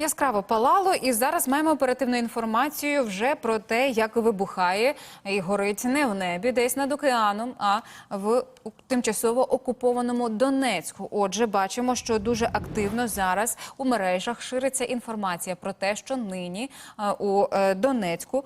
Яскраво палало, і зараз маємо оперативну інформацію вже про те, як вибухає і горить не в небі, десь над океаном, а в тимчасово окупованому Донецьку. Отже, бачимо, що дуже активно зараз у мережах шириться інформація про те, що нині е, у е, Донецьку.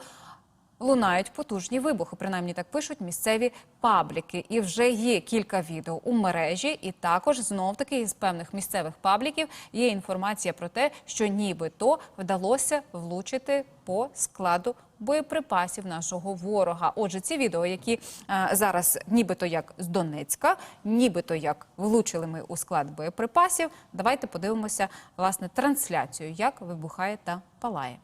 Лунають потужні вибухи, принаймні так пишуть місцеві пабліки. І вже є кілька відео у мережі, і також знов таки із певних місцевих пабліків є інформація про те, що нібито вдалося влучити по складу боєприпасів нашого ворога. Отже, ці відео, які е, зараз нібито як з Донецька, нібито як влучили ми у склад боєприпасів. Давайте подивимося власне трансляцію, як вибухає та палає.